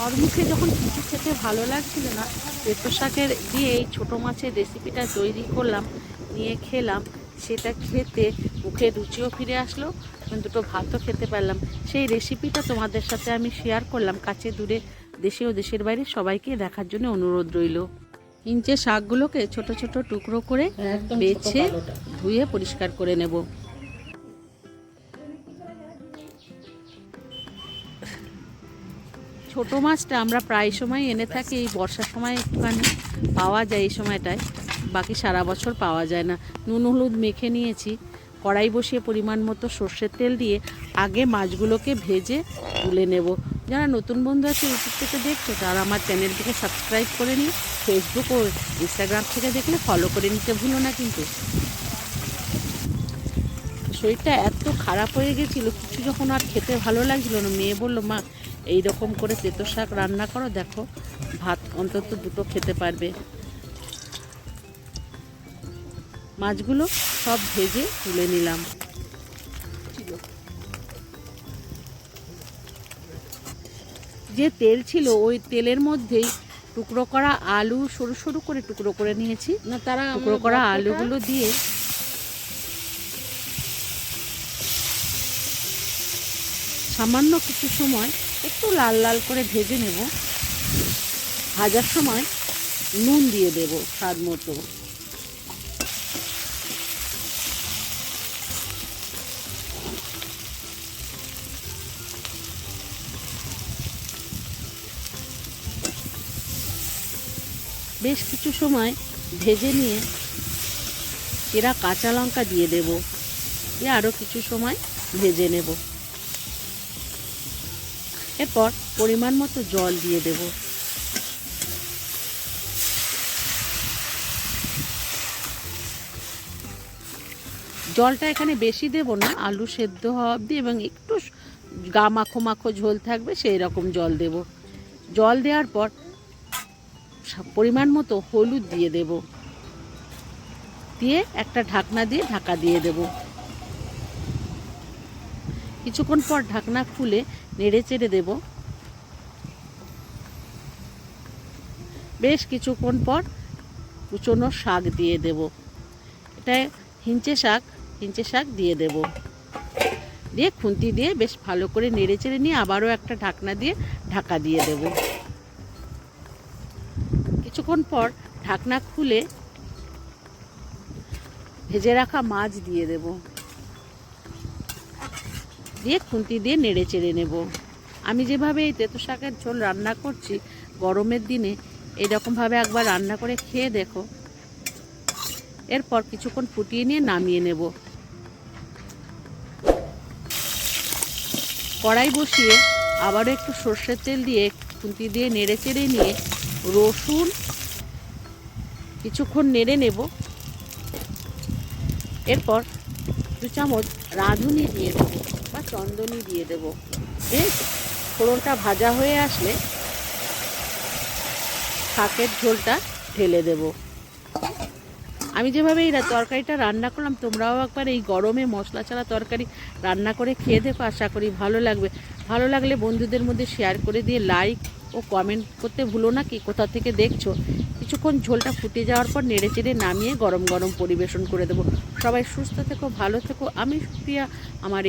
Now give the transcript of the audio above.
ওর মুখে যখন কিছু খেতে ভালো লাগছিল না পেঁপে শাকের দিয়ে এই ছোটো মাছের রেসিপিটা তৈরি করলাম নিয়ে খেলাম। সেটা খেতে মুখে রুচিও ফিরে আসলো এবং দুটো ভাতও খেতে পারলাম। সেই রেসিপিটা তোমাদের সাথে আমি শেয়ার করলাম। কাছে দূরে দেশে ও দেশের বাইরে সবাইকে দেখার জন্য অনুরোধ রইল। ইঞ্চে শাকগুলোকে ছোট ছোট টুকরো করে বেছে ধুয়ে পরিষ্কার করে নেব। ছোট মাছটা আমরা প্রায় সময় এনে থাকি, এই বর্ষার সময় একটুখানি পাওয়া যায় এই সময়টায়। বাকি সারা বছর পাওয়া যায় না। নুন, হলুদ মেখে নিয়েছি। কড়াই বসিয়ে পরিমাণ মতো সর্ষের তেল দিয়ে আগে মাছগুলোকে ভেজে তুলে নেব। যারা নতুন বন্ধু আছে, ইউটিউব থেকে দেখছ, তারা আমার চ্যানেলটিকে সাবস্ক্রাইব করে নিই ফেসবুক ও ইনস্টাগ্রাম থেকে দেখলে ফলো করে নিতে ভুলো না কিন্তু। শরীরটা এত খারাপ হয়ে গেছিল, কিছু যখন আর খেতে ভালো লাগছিল না, মেয়ে বলল, মা এই রকম করে তেতো শাক রান্না করো দেখো ভাত অন্তত দুটো খেতে পারবে। মাছগুলো সব ভেজে তুলে নিলাম। যে তেল ছিল ওই তেলের মধ্যেই টুকরো করা আলু সরু সরু করে টুকরো করে নিয়েছি। না তারা টুকরো করা আলুগুলো দিয়ে সামান্য কিছু সময় একটু লাল লাল করে ভেজে নেব। ভাজার সময় নুন দিয়ে দেব স্বাদ মতো। বেশ কিছু সময় ভেজে নিয়ে এরা কাঁচা লঙ্কা দিয়ে দেব। দিয়ে আরও কিছু সময় ভেজে নেব। এরপর পরিমাণ মতো জল দিয়ে দেব। জলটা এখানে বেশি দেব না, আলু সেদ্ধ হওয়া অবধি এবং একটু গা মাখো মাখো ঝোল থাকবে সেই রকম জল দেব। জল দেওয়ার পর পরিমাণ মতো হলুদ দিয়ে দেব। দিয়ে একটা ঢাকনা দিয়ে ঢাকা দিয়ে দেব। কিছুক্ষণ পর ঢাকনা খুলে নেড়ে চেড়ে দেব। বেশ কিছুক্ষণ পর কুচনো শাক দিয়ে দেব। এটা হিঞ্চে শাক হিঞ্চে শাক দিয়ে দেব। দিয়ে খুন্তি দিয়ে বেশ ভালো করে নেড়ে চেড়ে নিয়ে আবারও একটা ঢাকনা দিয়ে ঢাকা দিয়ে দেব। কিছুক্ষণ পর ঢাকনা খুলে ভেজে রাখা মাছ দিয়ে দেব। দিয়ে খুন্তি দিয়ে নেড়ে চেড়ে নেব। আমি যেভাবে এই তেতো শাকের ঝোল রান্না করছি, গরমের দিনে এরকমভাবে একবার রান্না করে খেয়ে দেখো। এরপর কিছুক্ষণ ফুটিয়ে নিয়ে নামিয়ে নেব। কড়াই বসিয়ে আবারও একটু সর্ষের তেল দিয়ে খুন্তি দিয়ে নেড়ে চেড়ে নিয়ে রসুন কিছুক্ষণ নেড়ে নেব। এরপর দু চামচ রাঁধুনি দিয়ে দেবো। চন্দনি দিয়ে দেবো। বেশ, ফোড়নটা ভাজা হয়ে আসলে শাকের ঝোলটা ঢেলে দেব। আমি যেভাবে এই তরকারিটা রান্না করলাম, তোমরাও একবার এই গরমে মশলা ছাড়া তরকারি রান্না করে খেয়ে দেখো, আশা করি ভালো লাগবে। ভালো লাগলে বন্ধুদের মধ্যে শেয়ার করে দিয়ে লাইক ও কমেন্ট করতে ভুলো না কি, কোথা থেকে দেখছ? কিছুক্ষণ ঝোলটা ফুটে যাওয়ার পর নেড়ে চেড়ে নামিয়ে গরম গরম পরিবেশন করে দেবো। সবাই সুস্থ থেকো, ভালো থেকো। আমি সুপ্রিয়া, আমার